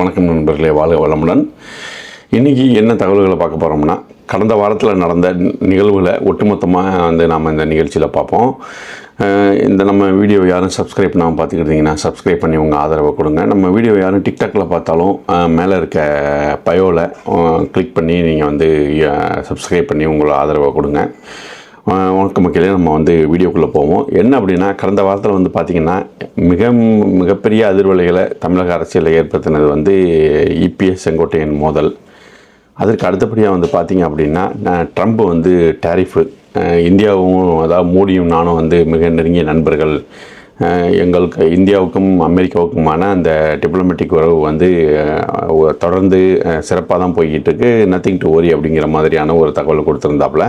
வணக்கம் நண்பர்களே வாழ்க வளமுடன். இன்றைக்கி என்ன தகவல்களை பார்க்க போகிறோம்னா கடந்த வாரத்தில் நடந்த நிகழ்வுகளை ஒட்டுமொத்தமாக வந்து நாம் இந்த நிகழ்ச்சியில் பார்ப்போம். இந்த நம்ம வீடியோ யாரும் சப்ஸ்கிரைப் பண்ணாமல் பார்த்துக்கிட்டிங்கன்னா சப்ஸ்கிரைப் பண்ணி உங்கள் ஆதரவை கொடுங்க. நம்ம வீடியோ யாரும் டிக்டாக்ல பார்த்தாலும் மேலே இருக்க பயோவில் கிளிக் பண்ணி நீங்கள் வந்து சப்ஸ்கிரைப் பண்ணி உங்களோட ஆதரவை கொடுங்க. வணக்க மக்களே நம்ம வந்து வீடியோக்குள்ளே போவோம். என்ன அப்படின்னா கடந்த வாரத்தில் வந்து பார்த்திங்கன்னா மிக மிகப்பெரிய அதிர்வலைகளை தமிழக அரசியலில் ஏற்படுத்தினது வந்து இபிஎஸ் செங்கோட்டையன் மோதல். அதற்கு அடுத்தபடியாக வந்து பார்த்திங்க அப்படின்னா நான் ட்ரம்ப் வந்து டேரிஃபு. இந்தியாவும் அதாவது மோடியும் நானும் வந்து மிக நெருங்கிய நண்பர்கள். எங்களுக்கு இந்தியாவுக்கும் அமெரிக்காவுக்குமான அந்த டிப்ளமேட்டிக் உறவு வந்து தொடர்ந்து சிறப்பாக தான் போய்கிட்டு இருக்கு நத்திங் டு ஓரி அப்படிங்கிற மாதிரியான ஒரு தகவல் கொடுத்துருந்தாப்புல.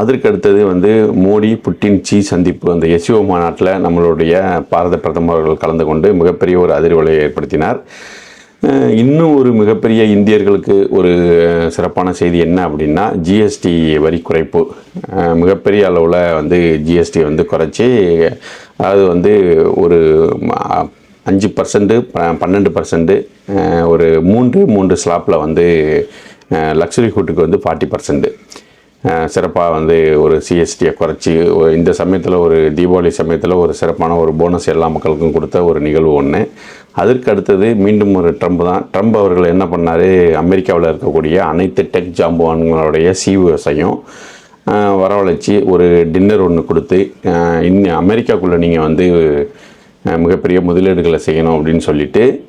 அதற்கு அடுத்தது வந்து மோடி புட்டின் சி சந்திப்பு. அந்த எஸ்இஓ மாநாட்டில் நம்மளுடைய பாரத பிரதமர்கள் கலந்து கொண்டு மிகப்பெரிய ஒரு அதிர்வலையை ஏற்படுத்தினார். இன்னும் ஒரு மிகப்பெரிய இந்தியர்களுக்கு ஒரு சிறப்பான செய்தி என்ன அப்படின்னா ஜிஎஸ்டி வரி குறைப்பு. மிகப்பெரிய அளவில் வந்து ஜிஎஸ்டி வந்து குறைச்சி அதாவது வந்து ஒரு அஞ்சு பர்சன்ட்டு பன்னெண்டு பர்சன்ட்டு ஒரு மூன்று மூன்று ஸ்லாப்பில் வந்து லக்ஸரி ஹூட்டுக்கு வந்து ஃபார்ட்டி பர்சன்ட்டு சிறப்பாக வந்து ஒரு சிஎஸ்டியை குறைச்சி இந்த சமயத்தில் ஒரு தீபாவளி சமயத்தில் ஒரு சிறப்பான ஒரு போனஸ் எல்லா மக்களுக்கும் கொடுத்த ஒரு நிகழ்வு ஒன்று அதற்கு அடுத்தது மீண்டும் ஒரு ட்ரம்ப் தான். ட்ரம்ப் அவர்கள் என்ன பண்ணார்? அமெரிக்காவில் இருக்கக்கூடிய அனைத்து டெக் ஜாம்பவான்களுடைய சிஓஎஸையும் வரவழைச்சி ஒரு டின்னர் ஒன்று கொடுத்து இன்னும் அமெரிக்காக்குள்ளே நீங்கள் வந்து மிகப்பெரிய முதலீடுகளை செய்யணும் அப்படின்னு சொல்லிட்டு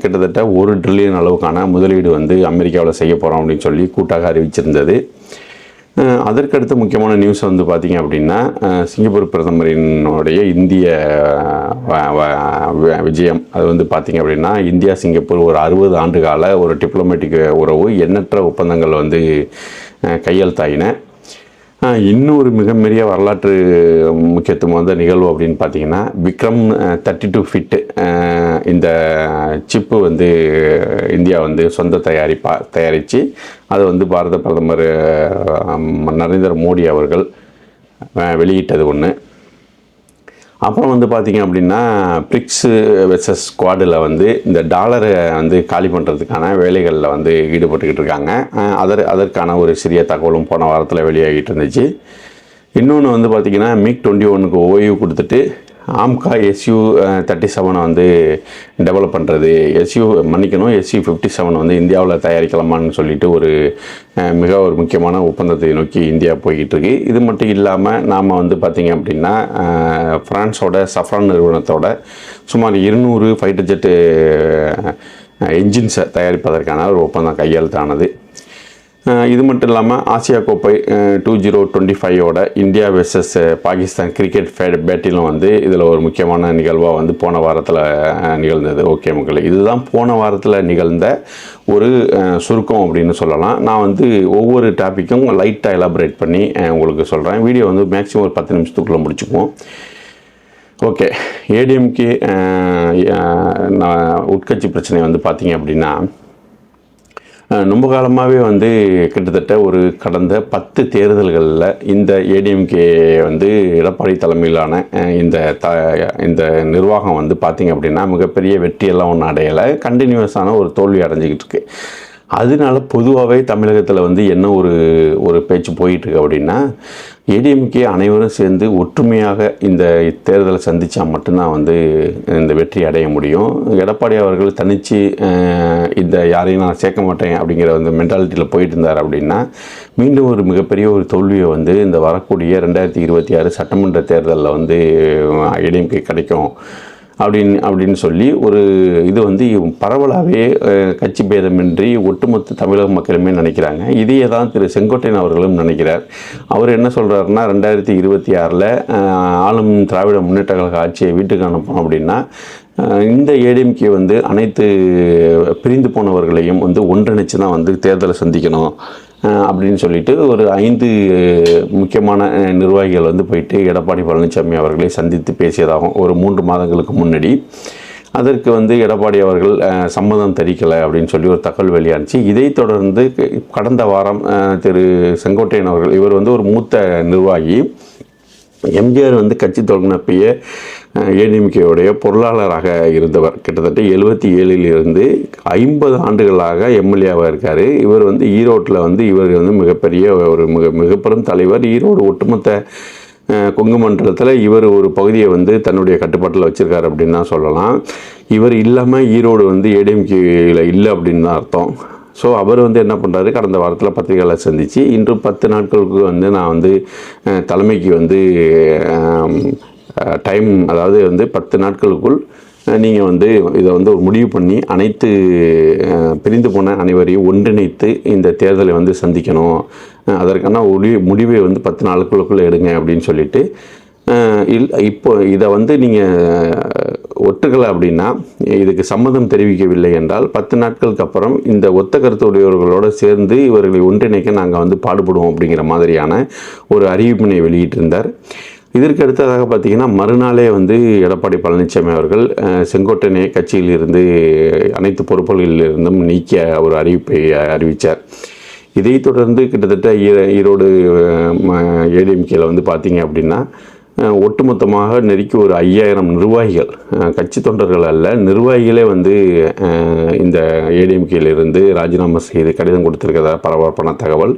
கிட்டத்தட்ட ஒரு ட்ரில்லியன் அளவுக்கான முதலீடு வந்து அமெரிக்காவில் செய்ய போகிறோம் அப்படின்னு சொல்லி கூட்டாக அறிவிச்சிருந்தது. அதற்கடுத்த முக்கியமான நியூஸ் வந்து பார்த்திங்க அப்படின்னா சிங்கப்பூர் பிரதமரினுடைய இந்திய வ- வ- விஜயம். அது வந்து பார்த்திங்க அப்படின்னா இந்தியா சிங்கப்பூர் ஒரு அறுபது ஆண்டு கால ஒரு டிப்ளமேட்டிக் உறவு எண்ணற்ற ஒப்பந்தங்கள் வந்து கையெழுத்தாயின. இன்னொரு மிகப்பெரிய வரலாற்று முக்கியத்துவம் வந்த நிகழ்வு அப்படின்னு பார்த்தீங்கன்னா விக்ரம் தேர்ட்டி டூ ஃபிட்டு இந்த சிப்பு வந்து இந்தியா வந்து சொந்த தயாரிப்பா தயாரித்து அதை வந்து பாரத பிரதமர் நரேந்திர மோடி அவர்கள் வெளியிட்டது ஒன்று அப்புறம் வந்து பார்த்தீங்க அப்படின்னா பிரிக்ஸு வெர்சஸ் ஸ்குவாடில் வந்து இந்த டாலரை வந்து காலி பண்ணுறதுக்கான வேலைகளில் வந்து ஈடுபட்டுக்கிட்டு இருக்காங்க. அதர் அதற்கான ஒரு சிறிய தகவலும் போன வாரத்தில் வெளியாகிட்டு இருந்துச்சு. இன்னொன்று வந்து பார்த்திங்கன்னா மிக் டுவெண்ட்டி ஒனுக்கு ஓய்வு கொடுத்துட்டு ஆம்கா எஸ்யூ தேர்ட்டி செவனை வந்து டெவலப் பண்ணுறது எஸ்யூ மன்னிக்கணும் எஸ்யூ ஃபிஃப்டி செவன் வந்து இந்தியாவில் தயாரிக்கலாமான்னு சொல்லிட்டு ஒரு மிக ஒரு முக்கியமான ஒப்பந்தத்தை நோக்கி இந்தியா போய்கிட்டுருக்கு. இது மட்டும் இல்லாமல் நாம் வந்து பார்த்திங்க அப்படின்னா ஃப்ரான்ஸோட சஃப்ரான் நிறுவனத்தோட சுமார் இருநூறு ஃபைட்டர் ஜெட்டு என்ஜின்ஸை தயாரிப்பதற்கான ஒரு ஒப்பந்தம் கையெழுத்தானது. இது மட்டும் இல்லாமல் ஆசியா கோப்பை டூ ஜீரோ டுவெண்ட்டி ஃபைவோட இந்தியா வெர்சஸ் பாகிஸ்தான் கிரிக்கெட் ஃபே பேட்டிலும் வந்து இதில் ஒரு முக்கியமான நிகழ்வாக வந்து போன வாரத்தில் நிகழ்ந்தது. ஓகே மக்களே இதுதான் போன வாரத்தில் நிகழ்ந்த ஒரு சுருக்கம் அப்படின்னு சொல்லலாம். நான் வந்து ஒவ்வொரு டாப்பிக்கும் லைட்டாக எலாபரேட் பண்ணி உங்களுக்கு சொல்கிறேன் வீடியோ வந்து மேக்ஸிமம் ஒரு பத்து நிமிஷத்துக்குள்ளே முடிச்சுக்குவோம். ஓகே ஏடிஎம்கே உட்கட்சி பிரச்சனை வந்து பார்த்தீங்க அப்படின்னா ரொம்ப காலமாகவே வந்து கிட்டத்தட்ட ஒரு கடந்த பத்து தேர்தல்களில் இந்த ஏடிஎம்கே வந்து எடப்பாடி தலைமையிலான இந்த த இந்த நிர்வாகம் வந்து பார்த்திங்க அப்படின்னா மிகப்பெரிய வெற்றியெல்லாம் ஒன்றும் அடையலை. கண்டினியூஸான ஒரு தோல்வி அடைஞ்சிக்கிட்டு இருக்குது அதனால பொதுவாகவே தமிழகத்தில் வந்து என்ன ஒரு ஒரு பேச்சு போயிட்டுருக்கு அப்படின்னா ஏடிஎம்கே அனைவரும் சேர்ந்து ஒற்றுமையாக இந்த தேர்தலை சந்தித்தா மட்டும்தான் வந்து இந்த வெற்றி அடைய முடியும். எடப்பாடி அவர்கள் தனித்து இந்த யாரையும் நான் சேர்க்க மாட்டேன் அப்படிங்கிற வந்து மென்டாலிட்டியில் போயிட்டு இருந்தார் அப்படின்னா மீண்டும் ஒரு மிகப்பெரிய ஒரு தோல்வியை வந்து இந்த வரக்கூடிய ரெண்டாயிரத்தி இருபத்தி ஆறு சட்டமன்ற தேர்தலில் வந்து ஏடிஎம்கே கிடைக்கும். அப்படின்னு அப்படின்னு சொல்லி ஒரு இது வந்து பரவலாகவே கட்சி பேதமின்றி ஒட்டுமொத்த தமிழக மக்களுமே நினைக்கிறாங்க. இதையே தான் திரு செங்கோட்டையன் அவர்களும் நினைக்கிறார். அவர் என்ன சொல்கிறாருன்னா ரெண்டாயிரத்தி இருபத்தி ஆறில் ஆளும் திராவிட முன்னேற்ற கழக ஆட்சியை வீட்டுக்கு அனுப்பணும் அப்படின்னா இந்த ஏடிஎம்கே வந்து அனைத்து பிரிந்து போனவர்களையும் வந்து ஒன்றிணைச்சு தான் வந்து தேர்தலை சந்திக்கணும். அப்படின்னு சொல்லிட்டு ஒரு ஐந்து முக்கியமான நிர்வாகிகள் வந்து போயிட்டு எடப்பாடி பழனிசாமி அவர்களை சந்தித்து பேசியதாகும் ஒரு மூன்று மாதங்களுக்கு முன்னாடி அதற்கு வந்து எடப்பாடி அவர்கள் சம்மதம் தெரிவிக்கலை அப்படின்னு சொல்லி ஒரு தகவல் வெளியானுச்சு. இதைத் தொடர்ந்து கடந்த வாரம் திரு செங்கோட்டையன் அவர்கள் இவர் வந்து ஒரு மூத்த நிர்வாகி எம்ஜிஆர் வந்து கட்சி தொடங்கினப்பயே ஏடிஎம்கேவுடைய பொருளாளராக இருந்தவர். கிட்டத்தட்ட எழுபத்தி ஏழிலிருந்து ஐம்பது ஆண்டுகளாக எம்எல்ஏவாக இருக்கார். இவர் வந்து ஈரோட்டில் வந்து இவர் வந்து மிகப்பெரிய ஒரு மிக மிகப்பெரும் தலைவர். ஈரோடு ஒட்டுமொத்த கொங்கு மண்டலத்தில் இவர் ஒரு பகுதியை வந்து தன்னுடைய கட்டுப்பாட்டில் வச்சிருக்காரு அப்படின்னு தான் சொல்லலாம். இவர் இல்லாமல் ஈரோடு வந்து ஏடிஎம்கேயில் இல்லை அப்படின்னு தான் அர்த்தம். ஸோ அவர் வந்து என்ன பண்ணுறாரு கடந்த வாரத்தில் பத்திரிகைகளை சந்தித்து இன்று பத்து நாட்களுக்கு வந்து நான் வந்து தலைமைக்கு வந்து டைம் அதாவது வந்து பத்து நாட்களுக்குள் நீங்கள் வந்து இதை வந்து ஒரு முடிவு பண்ணி அனைத்து பிரிந்து போன அனைவரையும் ஒன்றிணைத்து இந்த தேர்தலை வந்து சந்திக்கணும். அதற்கான ஒளி முடிவை வந்து பத்து நாளுக்குள்ளுக்குள்ளே எடுங்க அப்படின்னு சொல்லிட்டு இல் இப்போ இதை வந்து நீங்கள் ஒட்டுக்கலை அப்படின்னா இதுக்கு சம்மதம் தெரிவிக்கவில்லை என்றால் பத்து நாட்களுக்கு அப்புறம் இந்த ஒத்த கருத்துடையவர்களோடு சேர்ந்து இவர்களை ஒன்றிணைக்க நாங்கள் வந்து பாடுபடுவோம் அப்படிங்கிற மாதிரியான ஒரு அறிவிப்பினை வெளியிட்டிருந்தார். இதற்கு அடுத்ததாக பார்த்தீங்கன்னா மறுநாளே வந்து எடப்பாடி பழனிசாமி அவர்கள் அஹ், செங்கோட்டையனை கட்சியில் இருந்து அனைத்து பொறுப்புகளிலிருந்தும் நீக்கிய ஒரு அறிவிப்பை அறிவித்தார் இதைத் தொடர்ந்து கிட்டத்தட்ட ஈரோடு ஏடிஎம்கேல வந்து பார்த்தீங்க அப்படின்னா ஒட்டுமொத்தமாக நெருக்கி ஒரு ஐயாயிரம் நிர்வாகிகள். கட்சி தொண்டர்கள் அல்ல நிர்வாகிகளே வந்து இந்த ஏடிஎம்கேலிருந்து ராஜினாமா செய்து கடிதம் கொடுத்துருக்கதா பரபரப்பான தகவல்.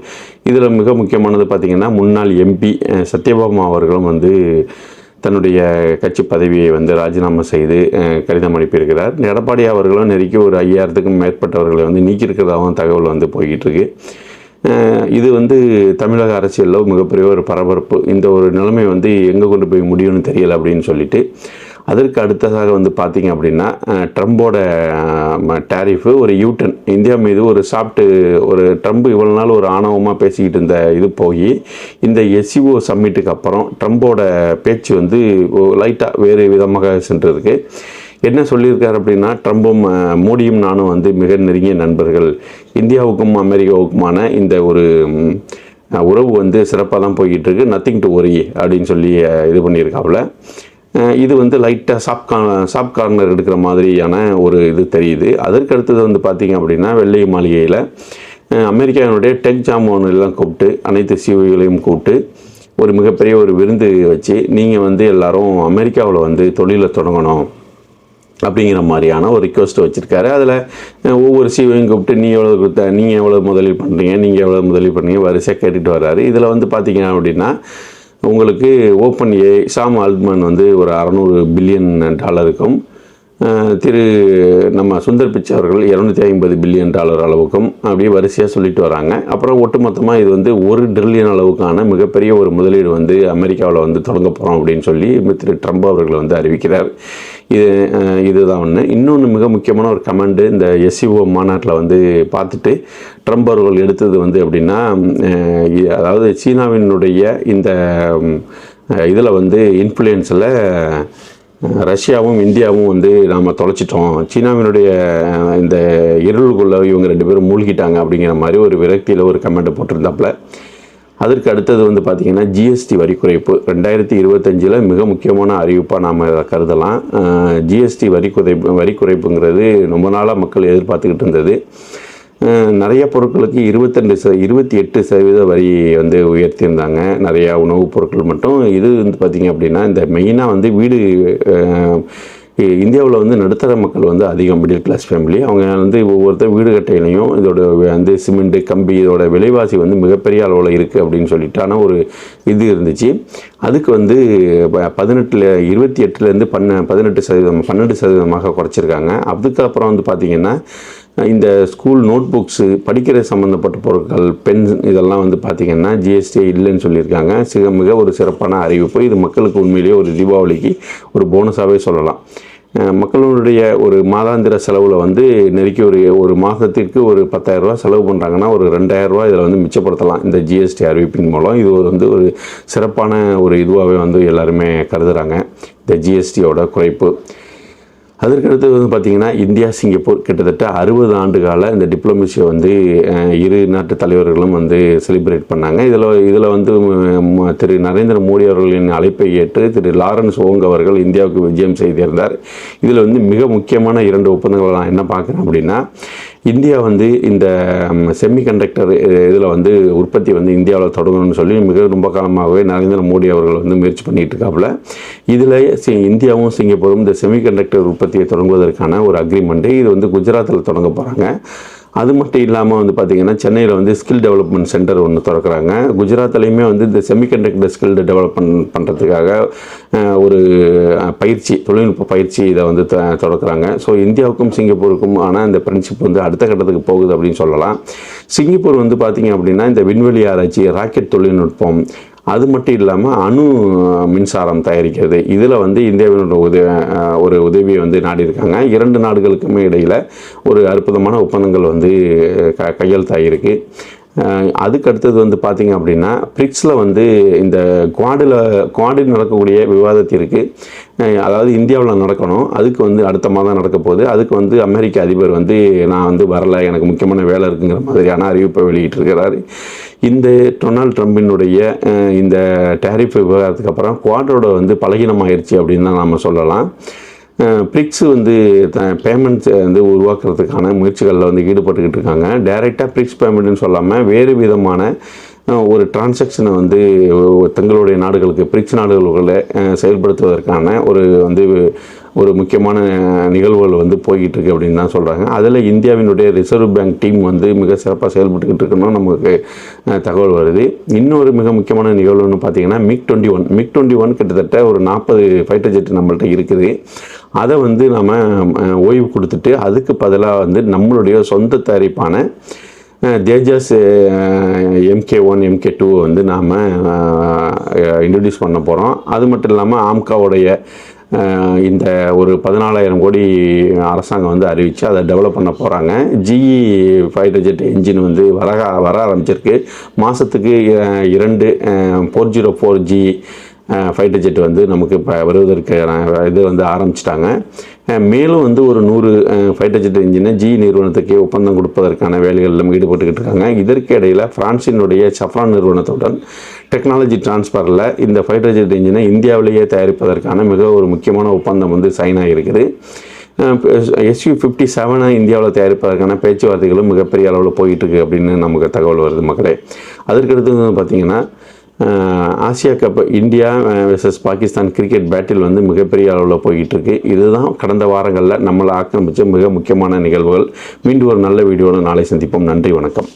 இதில் மிக முக்கியமானது பார்த்திங்கன்னா முன்னாள் எம்பி சத்யபாமா அவர்களும் வந்து தன்னுடைய கட்சி பதவியை வந்து ராஜினாமா செய்து கடிதம் அனுப்பியிருக்கிறார். எடப்பாடி அவர்களும் நெருக்கி ஒரு ஐயாயிரத்துக்கும் மேற்பட்டவர்களை வந்து நீக்கியிருக்கிறதாகவும் தகவல் வந்து போய்கிட்டு இருக்கு. இது வந்து தமிழக அரசியலில் மிகப்பெரிய ஒரு பரபரப்பு. இந்த ஒரு நிலைமை வந்து எங்கே கொண்டு போய் முடியும்னு தெரியலை அப்படின்னு சொல்லிட்டு அதற்கு அடுத்ததாக வந்து பார்த்தீங்க அப்படின்னா ட்ரம்போட டேரிஃபு ஒரு யூட்டன் இந்தியா மீது ஒரு சாப்பிட்டு ஒரு ட்ரம்ப் இவ்வளோ நாள் ஒரு ஆணவமாக பேசிக்கிட்டு இருந்த இது போய் இந்த எஸ்சிஓ சம்மிட்டுக்கு அப்புறம் ட்ரம்போட பேச்சு வந்து லைட்டாக வேறு விதமாக சென்றிருக்கு என்ன சொல்லியிருக்காரு அப்படின்னா ட்ரம்பும் மோடியும் நானும் வந்து மிக நெருங்கிய நண்பர்கள். இந்தியாவுக்கும் அமெரிக்காவுக்குமான இந்த ஒரு உறவு வந்து சிறப்பாக தான் போய்கிட்டு இருக்கு நத்திங் டு ஒரி அப்படின்னு சொல்லி இது பண்ணியிருக்காப்புல. இது வந்து லைட்டாக சாப் சாப் கார்னர் எடுக்கிற மாதிரியான ஒரு இது தெரியுது. அதற்கு அடுத்தது வந்து பார்த்திங்க அப்படின்னா வெள்ளை மாளிகையில் அமெரிக்காவினுடைய டெக் ஜாமோன் எல்லாம் கூப்பிட்டு அனைத்து சிவிகளையும் கூப்பிட்டு ஒரு மிகப்பெரிய ஒரு விருந்து வச்சு நீங்கள் வந்து எல்லோரும் அமெரிக்காவில் வந்து தொழிலை தொடங்கணும். அப்படிங்கிற மாதிரியான ஒரு ரிக்வஸ்ட் வச்சுருக்காரு. அதில் ஒவ்வொரு சிவையும் கூப்பிட்டு நீ எவ்வளோ கொடுத்த? நீங்கள் எவ்வளோ முதலீடு பண்ணுறீங்க நீங்கள் எவ்வளோ முதலீடு பண்ணுறீங்க வரிசையாக கேட்டுட்டு வர்றாரு. இதில் வந்து பார்த்தீங்க அப்படின்னா உங்களுக்கு ஓப்பன் ஏ சாம் ஆல்ட்மன் வந்து ஒரு அறநூறு பில்லியன் டாலருக்கும் திரு நம்ம சுந்தர் பிச்சை அவர்கள் இரநூத்தி ஐம்பது பில்லியன் டாலர் அளவுக்கும் அப்படியே வரிசையாக சொல்லிட்டு வராங்க. அப்புறம் ஒட்டுமொத்தமாக இது வந்து ஒரு ட்ரில்லியன் அளவுக்கான மிகப்பெரிய ஒரு முதலீடு வந்து அமெரிக்காவில் வந்து தொடங்க போகிறோம் அப்படின்னு சொல்லி திரு ட்ரம்ப் அவர்கள் வந்து அறிவிக்கிறார். இது இதுதான் ஒன்று இன்னொன்று மிக முக்கியமான ஒரு கமெண்டு இந்த எஸ்சிஓ மாநாட்டில் வந்து பார்த்துட்டு ட்ரம்ப் அவர்கள் எடுத்தது வந்து எப்படின்னா அதாவது சீனாவினுடைய இந்த இதில் வந்து இன்ஃப்ளூயன்ஸில் ரஷ்யாவும் இந்தியாவும் வந்து நாம் தொலைச்சிட்டோம். சீனாவினுடைய இந்த இருளுக்குள்ளே இவங்க ரெண்டு பேரும் மூழ்கிட்டாங்க அப்படிங்கிற மாதிரி ஒரு விரக்தியில் ஒரு கமெண்ட் போட்டிருந்தாப்புல. அதற்கு அடுத்தது வந்து பார்த்திங்கன்னா ஜிஎஸ்டி வரி குறைப்பு. ரெண்டாயிரத்தி இருபத்தஞ்சில் மிக முக்கியமான அறிவிப்பாக நாம் இதை கருதலாம். ஜிஎஸ்டி வரி குறைப்பு வரி குறைப்புங்கிறது ரொம்ப நாளாக மக்கள் எதிர்பார்த்துக்கிட்டு இருந்தது. நிறைய பொருட்களுக்கு இருபத்தெண்டு ச இருபத்தி எட்டு சதவீத வரி வந்து உயர்த்தியிருந்தாங்க. நிறையா உணவுப் பொருட்கள் மட்டும். இது வந்து பார்த்திங்க அப்படின்னா இந்த மெயினாக வந்து வீடு இந்தியாவில் வந்து நடுத்தர மக்கள் வந்து அதிகம் மிடில் கிளாஸ் ஃபேமிலி அவங்க வந்து ஒவ்வொருத்தர் வீடு கட்டையிலையும் இதோட வந்து சிமெண்ட்டு கம்பி இதோட விலைவாசி வந்து மிகப்பெரிய அளவில் இருக்குது அப்படின்னு சொல்லிட்டான ஒரு இது இருந்துச்சு. அதுக்கு வந்து ப- இருபத்தி எட்டுலேருந்து பண்ண பதினெட்டு சதவீதம் பன்னெண்டு சதவீதமாக குறைச்சிருக்காங்க. அதுக்கப்புறம் வந்து பார்த்திங்கன்னா இந்த ஸ்கூல் நோட் புக்ஸு படிக்கிற சம்மந்தப்பட்ட பொருட்கள் பென் இதெல்லாம் வந்து பார்த்திங்கன்னா ஜிஎஸ்டி இல்லைன்னு சொல்லியிருக்காங்க. சிக மிக ஒரு சிறப்பான அறிவிப்பு. இது மக்களுக்கு உண்மையிலேயே ஒரு தீபாவளிக்கு ஒரு போனஸாகவே சொல்லலாம். மக்களுடைய ஒரு மாதாந்திர செலவில் வந்து நெருக்கி ஒரு ஒரு மாதத்திற்கு ஒரு பத்தாயிரரூபா செலவு பண்ணுறாங்கன்னா ஒரு ரெண்டாயிரரூபா இதில் வந்து மிச்சப்படுத்தலாம். இந்த ஜிஎஸ்டி அறிவிப்பின் மூலம் இது வந்து ஒரு சிறப்பான ஒரு இதுவாகவே வந்து எல்லாருமே கருதுகிறாங்க இந்த ஜிஎஸ்டியோட குறைப்பு. அதற்கடுத்து வந்து பார்த்திங்கன்னா இந்தியா சிங்கப்பூர் கிட்டத்தட்ட அறுபது ஆண்டு கால இந்த டிப்ளமசியை வந்து இரு நாட்டு தலைவர்களும் வந்து செலிப்ரேட் பண்ணாங்க. இதில் இதில் வந்து திரு நரேந்திர மோடி அவர்களின் அழைப்பை ஏற்று திரு லாரன்ஸ் ஓங் அவர்கள் இந்தியாவுக்கு விஜயம் செய்திருந்தார். இதில் வந்து மிக முக்கியமான இரண்டு ஒப்பந்தங்களை நான் என்ன பார்க்குறேன் அப்படின்னா இந்தியா வந்து இந்த செமிகண்டக்டர் இதில் வந்து உற்பத்தி வந்து இந்தியாவில் தொடங்கணும்னு சொல்லி மிக ரொம்ப காலமாகவே நரேந்திர மோடி அவர்கள் வந்து முயற்சி பண்ணிகிட்டு இருக்காப்புல இதில் சி- இந்தியாவும் சிங்கப்பூரும் இந்த செமிகண்டக்டர் உற்பத்தியை தொடங்குவதற்கான ஒரு அக்ரிமெண்ட்டு இது வந்து குஜராத்தில் தொடங்க போகிறாங்க அது மட்டும் இல்லாமல் வந்து பார்த்திங்கன்னா சென்னையில் வந்து ஸ்கில் டெவலப்மெண்ட் சென்டர் ஒன்று திறக்கிறாங்க. குஜராத்லேயுமே வந்து இந்த செமிகண்டக்டர் ஸ்கில் டெவலப்மெண்ட் பண்ணுறதுக்காக ஒரு பயிற்சி தொழில்நுட்ப பயிற்சி இதை வந்து த ஸோ இந்தியாவுக்கும் சிங்கப்பூருக்கும் ஆனால் இந்த ஃப்ரெண்ட்ஷிப் வந்து அடுத்த கட்டத்துக்கு போகுது அப்படின்னு சொல்லலாம். சிங்கப்பூர் வந்து பார்த்திங்க அப்படின்னா இந்த விண்வெளி ஆராய்ச்சி ராக்கெட் தொழில்நுட்பம் அது மட்டும் இல்லாமல் அணு மின்சாரம் தயாரிக்கிறது. இதில் வந்து இந்தியாவினோட உதவி ஒரு உதவியை வந்து நாடியிருக்காங்க. இரண்டு நாடுகளுக்குமே இடையில் ஒரு அற்புதமான ஒப்பந்தங்கள் வந்து க கையெழுத்தாகிருக்கு அதுக்கு அடுத்தது வந்து பார்த்திங்க அப்படின்னா பிரிக்ஸில் வந்து இந்த குவாடில் குவாடில் நடக்கக்கூடிய விவாதத்திற்கு அதாவது இந்தியாவில் நடக்கணும். அதுக்கு வந்து அடுத்த மாதம் நடக்க போகுது. அதுக்கு வந்து அமெரிக்க அதிபர் வந்து நான் வந்து வரல. எனக்கு முக்கியமான வேலை இருக்குங்கிற மாதிரியான அறிவிப்பை வெளியிட்டிருக்கிறாரு. இந்த டொனால்ட் ட்ரம்பினுடைய இந்த டேரிஃப் விவகாரத்துக்கு அப்புறம் குவாடோட வந்து பலகீனமாயிருச்சு அப்படின்னு தான் நாம் சொல்லலாம். பிரிக்ஸ் வந்து த பேமெண்ட்ஸ் வந்து உருவாக்குறதுக்கான முயற்சிகளில் வந்து ஈடுபட்டுக்கிட்டு இருக்காங்க. டைரெக்டாக பிரிக்ஸ் பேமெண்ட்னு சொல்லாமல் வேறு விதமான ஒரு டிரான்சாக்ஷனை வந்து தங்களுடைய நாடுகளுக்கு பிரிக்ஸ் நாடுகளுக்குள்ள செயல்படுத்துவதற்கான ஒரு வந்து ஒரு முக்கியமான நிகழ்வுகள் வந்து போய்கிட்டு இருக்கு அப்படின்னு தான் சொல்கிறாங்க அதில் இந்தியாவினுடைய ரிசர்வ் பேங்க் டீம் வந்து மிக சிறப்பாக செயல்பட்டுக்கிட்டு இருக்கணும் நமக்கு தகவல் வருது. இன்னொரு மிக முக்கியமான நிகழ்வுன்னு பார்த்தீங்கன்னா MiG twenty one MiG twenty one கிட்டத்தட்ட ஒரு நாற்பது ஃபைட்டர் ஜெட் நம்மள்ட்ட இருக்குது. அதை வந்து நம்ம ஓய்வு கொடுத்துட்டு அதுக்கு பதிலாக வந்து நம்மளுடைய சொந்த தயாரிப்பான அஹ், Tejas MK one MK two வந்து நாம் இன்ட்ரடியூஸ் பண்ண போகிறோம் அது மட்டும் இல்லாமல் ஆம்காவுடைய இந்த ஒரு பதினாலாயிரம் கோடி அரசாங்கம் வந்து அறிவித்து அதை டெவலப் பண்ண போகிறாங்க ஜிஇ ஃபைட்டர் ஜெட் என்ஜின் வந்து வர வர ஆரம்பிச்சிருக்கு. மாதத்துக்கு இரண்டு four zero four G fighter jet வந்து நமக்கு இப்போ வருவதற்கு இது வந்து ஆரம்பிச்சிட்டாங்க. மேலும் வந்து ஒரு நூறு ஃபைட்டர் ஜெட் இன்ஜினை ஜி நிறுவனத்துக்கே ஒப்பந்தம் கொடுப்பதற்கான வேலைகளிலும் ஈடுபட்டுக்கிட்டு இருக்காங்க. இதற்கு இடையில் பிரான்சினுடைய சஃப்ரான் நிறுவனத்துடன் டெக்னாலஜி டிரான்ஸ்ஃபரில் இந்த ஃபைட்டர் ஜெட் இன்ஜினை இந்தியாவிலேயே தயாரிப்பதற்கான மிக ஒரு முக்கியமான ஒப்பந்தம் வந்து சைன் ஆகியிருக்குது எஸ்யூ ஃபிஃப்டி செவனை இந்தியாவில் தயாரிப்பதற்கான பேச்சுவார்த்தைகளும் மிகப்பெரிய அளவில் போயிட்டுருக்கு அப்படின்னு நமக்கு தகவல் வருது மக்களே. அதற்கடுத்து வந்து பார்த்திங்கன்னா Asia cup India versus Pakistan cricket battle வந்து மிகப்பெரிய அளவில் போயிட்டுருக்கு. இதுதான் கடந்த வாரங்களில் நம்மளை ஆக்கிரமிச்ச மிக முக்கியமான நிகழ்வுகள். மீண்டும் ஒரு நல்ல வீடியோவில் நாளை சந்திப்போம். நன்றி வணக்கம்.